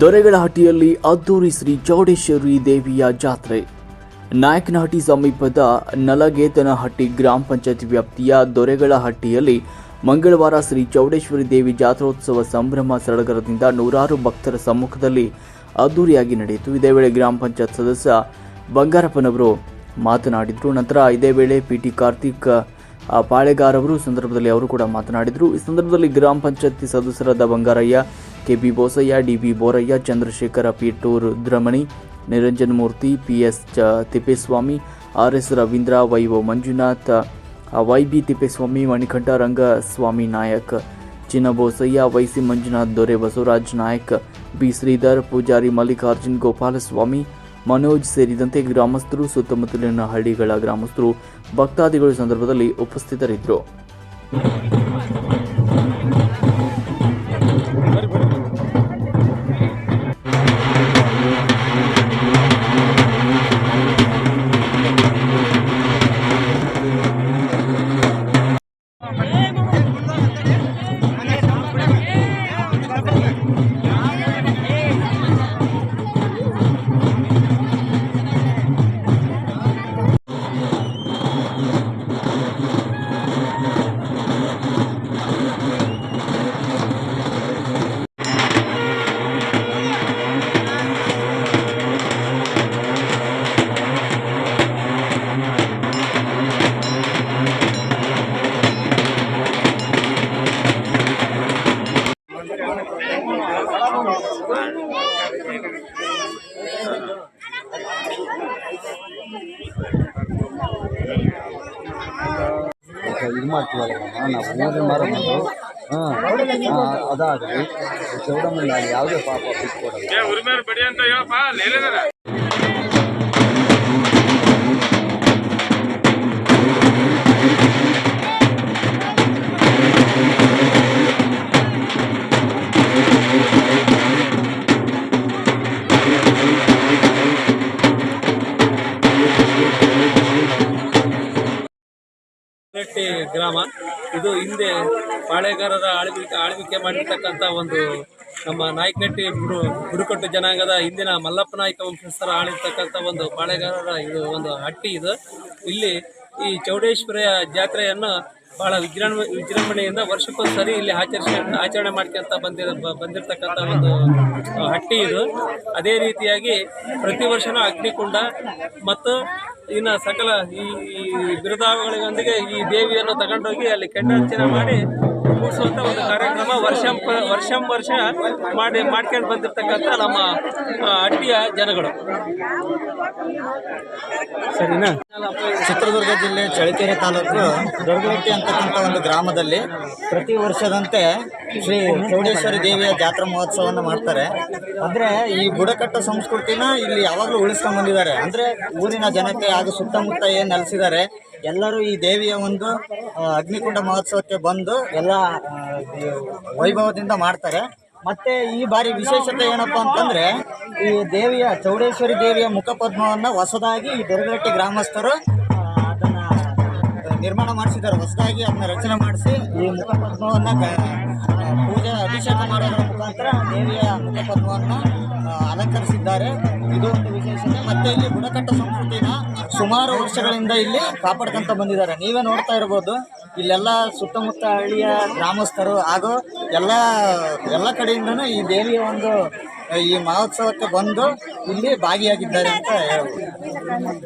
ದೊರೆಗಳಹಟ್ಟಿಯಲ್ಲಿ ಅದ್ದೂರಿ ಶ್ರೀ ಚೌಡೇಶ್ವರಿ ದೇವಿಯ ಜಾತ್ರೆ. ನಾಯಕನಹಟ್ಟಿ ಸಮೀಪದ ನಲಗೇತನಹಟ್ಟಿ ಗ್ರಾಮ ಪಂಚಾಯತ್ ವ್ಯಾಪ್ತಿಯ ದೊರೆಗಳಹಟ್ಟಿಯಲ್ಲಿ ಮಂಗಳವಾರ ಶ್ರೀ ಚೌಡೇಶ್ವರಿ ದೇವಿ ಜಾತ್ರೋತ್ಸವ ಸಂಭ್ರಮ ಸಡಗರದಿಂದ ನೂರಾರು ಭಕ್ತರ ಸಮ್ಮುಖದಲ್ಲಿ ಅದ್ದೂರಿಯಾಗಿ ನಡೆಯಿತು. ಇದೇ ವೇಳೆ ಗ್ರಾಮ ಪಂಚಾಯತ್ ಸದಸ್ಯ ಬಂಗಾರಪ್ಪನವರು ಮಾತನಾಡಿದರು. ನಂತರ ಇದೇ ವೇಳೆ ಪಿ ಟಿ ಕಾರ್ತಿಕ್ ಪಾಳೆಗಾರವರು ಸಂದರ್ಭದಲ್ಲಿ ಅವರು ಕೂಡ ಮಾತನಾಡಿದರು. ಈ ಸಂದರ್ಭದಲ್ಲಿ ಗ್ರಾಮ ಪಂಚಾಯತಿ ಸದಸ್ಯರಾದ Bangarayya K B Bosayya, D B Borayya, Chandrashekhara P to Rudramani Niranjan Murthy, P S ಚ Thippeswamy, R S Ravindra viva Manjunath Y B Thippeswamy, Manikanta Rangaswamy Nayak Chinnabosayya Y C Manjunath, ದೊರೆ ಬಸವರಾಜ್ ನಾಯಕ್, ಬಿ ಶ್ರೀಧರ್, ಪೂಜಾರಿ ಮಲ್ಲಿಕಾರ್ಜುನ್ ಗೋಪಾಲಸ್ವಾಮಿ, ಮನೋಜ್ ಸೇರಿದಂತೆ ಗ್ರಾಮಸ್ಥರು, ಸುತ್ತಮುತ್ತಲಿನ ಹಳ್ಳಿಗಳ ಗ್ರಾಮಸ್ಥರು, ಭಕ್ತಾದಿಗಳು ಸಂದರ್ಭದಲ್ಲಿ ಉಪಸ್ಥಿತರಿದ್ದರು. ಇದು ಮಾಡ್ತೀವಲ್ಲ ನಾವು ಮೂರನೇ ಮಾರ ಬಂದು ಹಾಂ ಅದಾಗಲಿ ಚೌಡಮ್ಮನ ಆಗಲಿ ಯಾವುದೇ ಪಾಪ ಬಿಟ್ಕೊಡಲ್ಲ ಗಟ್ಟಿ ಗ್ರಾಮ. ಇದು ಹಿಂದೆ ಪಾಳೆಗಾರರ ಆಳ್ವಿಕೆ ಆಳ್ವಿಕೆ ಮಾಡಿರ್ತಕ್ಕಂಥ ಒಂದು ನಮ್ಮ ನಾಯಕನಟ್ಟಿ ಬುಡು ಗುರುಕಟ್ಟು ಜನಾಂಗದ ಹಿಂದಿನ ಮಲ್ಲಪ್ಪ ನಾಯಕ ವಂಶಸ್ಥರ ಆಳಿರ್ತಕ್ಕಂಥ ಒಂದು ಪಾಳೆಗಾರರ ಇದು ಒಂದು ಹಟ್ಟಿ ಇದು. ಇಲ್ಲಿ ಈ ಚೌಡೇಶ್ವರಿಯ ಜಾತ್ರೆಯನ್ನು ಬಹಳ ವಿಜೃಂಭ ವಿಜೃಂಭಣೆಯಿಂದ ವರ್ಷಕ್ಕೊಂದ್ಸರಿ ಇಲ್ಲಿ ಆಚರಿಸ, ಆಚರಣೆ ಮಾಡ್ಕೊಂತ ಬಂದಿರ, ಬಂದಿರತಕ್ಕಂಥ ಒಂದು, ಹಟ್ಟಿ ಇದು. ಅದೇ ರೀತಿಯಾಗಿ ಪ್ರತಿ ವರ್ಷನೂ ಅಗ್ನಿಕುಂಡ ಮತ್ತು ಇನ್ನು ಸಕಲ ಈ ಬಿರುದಾವಳಿಗಳೊಂದಿಗೆ ಈ ದೇವಿಯನ್ನು ತಗೊಂಡೋಗಿ ಅಲ್ಲಿ ಕೆಂಡಾರ್ಚನೆ ಮಾಡಿ ಕೂಡಿಸುವಂಥ ಒಂದು ಕಾರ್ಯಕ್ರಮ ವರ್ಷಂ ವರ್ಷಂ ವರ್ಷ ಮಾಡಿ ಮಾಡ್ಕೊಂಡು ಬಂದಿರತಕ್ಕಂಥ ನಮ್ಮ ಹಟ್ಟಿಯ ಜನಗಳು. ಸರಿನಾ ಚಿತ್ರದುರ್ಗ ಜಿಲ್ಲೆ ಚಳ್ಳಕೆರೆ ತಾಲೂಕು ದೊಡ್ಡಗಟ್ಟಿ ಅಂತಕ್ಕಂಥ ಒಂದು ಗ್ರಾಮದಲ್ಲಿ ಪ್ರತಿ ವರ್ಷದಂತೆ ಶ್ರೀ ಚೌಡೇಶ್ವರಿ ದೇವಿಯ ಜಾತ್ರಾ ಮಹೋತ್ಸವವನ್ನು ಮಾಡ್ತಾರೆ. ಅಂದರೆ ಈ ಬುಡಕಟ್ಟು ಸಂಸ್ಕೃತಿನ ಇಲ್ಲಿ ಯಾವಾಗಲೂ ಉಳಿಸ್ಕೊಂಡು ಬಂದಿದ್ದಾರೆ. ಅಂದರೆ ಊರಿನ ಜನತೆ ಹಾಗೂ ಸುತ್ತಮುತ್ತ ಏನು ನೆಲೆಸಿದ್ದಾರೆ, ಎಲ್ಲರೂ ಈ ದೇವಿಯ ಒಂದು ಅಗ್ನಿಕುಂಡ ಮಹೋತ್ಸವಕ್ಕೆ ಬಂದು ಎಲ್ಲ ವೈಭವದಿಂದ ಮಾಡ್ತಾರೆ. ಮತ್ತೆ ಈ ಬಾರಿ ವಿಶೇಷತೆ ಏನಪ್ಪ ಅಂತಂದ್ರೆ, ಈ ದೇವಿಯ, ಚೌಡೇಶ್ವರಿ ದೇವಿಯ ಮುಖಪದ್ಮವನ್ನು ಹೊಸದಾಗಿ ಈ ಬೆರಗಟ್ಟಿ ಗ್ರಾಮಸ್ಥರು ಅದನ್ನ ನಿರ್ಮಾಣ ಮಾಡಿಸಿದ್ದಾರೆ. ಹೊಸದಾಗಿ ಅದನ್ನ ರಚನೆ ಮಾಡಿಸಿ ಈ ಮುಖಪದ್ಮವನ್ನ ಆ, ಅಲಂಕರಿಸಿದ್ದಾರೆ. ಇದು ಒಂದು ವಿಶೇಷತೆ. ಮತ್ತೆ ಇಲ್ಲಿ ಬುಡಕಟ್ಟು ಸಂಸ್ಕೃತಿನ ಸುಮಾರು ವರ್ಷಗಳಿಂದ ಇಲ್ಲಿ ಕಾಪಾಡ್ಕೊಂತ ಬಂದಿದ್ದಾರೆ. ನೀವೇ ನೋಡ್ತಾ ಇರ್ಬೋದು ಇಲ್ಲೆಲ್ಲ ಸುತ್ತಮುತ್ತ ಹಳ್ಳಿಯ ಗ್ರಾಮಸ್ಥರು ಹಾಗೂ ಎಲ್ಲ ಎಲ್ಲ ಕಡೆಯಿಂದನೂ ಈ ದೇವಿಯ ಒಂದು ಈ ಮಹೋತ್ಸವಕ್ಕೆ ಬಂದು ಇಲ್ಲಿ ಭಾಗಿಯಾಗಿದ್ದಾರೆ ಅಂತ ಹೇಳ್ಬೋದು.